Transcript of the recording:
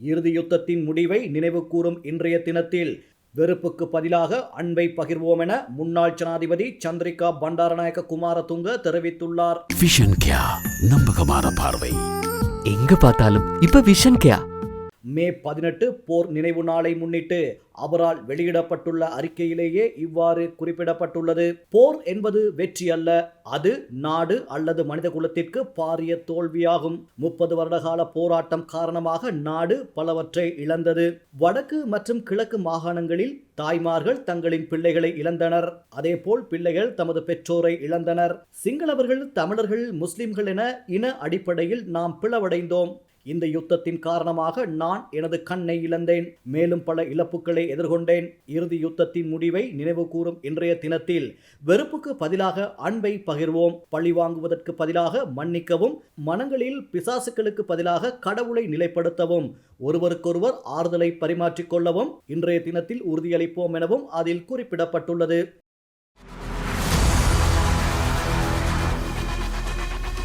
இறுதி யுத்தத்தின் முடிவை நினைவுகூரும் இன்றைய தினத்தில் வெறுப்புக்கு பதிலாக அன்பை பகிர்வோம் என முன்னாள் ஜனாதிபதி சந்திரிகா பண்டாரநாயக்க குமாரதுங்க தெரிவித்துள்ளார். விஷன் கியா நம்பகமான பார்வை. எங்க பார்த்தாலும் இப்ப விஷன் கியா மே பதினெட்டு போர் நினைவு நாளை முன்னிட்டு அவரால் வெளியிடப்பட்டுள்ள அறிக்கையிலேயே இவ்வாறு குறிப்பிடப்பட்டுள்ளது. போர் என்பது வெற்றி அல்ல அது நாடு அல்லது மனித குலத்திற்கு பாரிய தோல்வியாகும். முப்பது வருடகால போராட்டம் காரணமாக நாடு பலவற்றை இழந்தது. வடக்கு மற்றும் கிழக்கு மாகாணங்களில் தாய்மார்கள் தங்களின் பிள்ளைகளை இழந்தனர். அதேபோல் பிள்ளைகள் தமது பெற்றோரை இழந்தனர். சிங்களவர்கள் தமிழர்கள் முஸ்லிம்கள் என இன அடிப்படையில் நாம் பிளவடைந்தோம். இந்த யுத்தத்தின் காரணமாக நான் எனது கண்ணை இழந்தேன். மேலும் பல இழப்புகளை எதிர்கொண்டேன். இறுதி யுத்தத்தின் முடிவை நினைவு கூறும் இன்றைய தினத்தில் வெறுப்புக்கு பதிலாக அன்பை பகிர்வோம். பழி வாங்குவதற்கு பதிலாக மன்னிக்கவும். மனங்களில் பிசாசுகளுக்கு பதிலாக கடவுளை நிலைப்படுத்தவும். ஒருவருக்கொருவர் ஆறுதலை பரிமாற்றிக் கொள்ளவும். இன்றைய தினத்தில் உறுதியளிப்போம் எனவும் அதில் குறிப்பிடப்பட்டுள்ளது.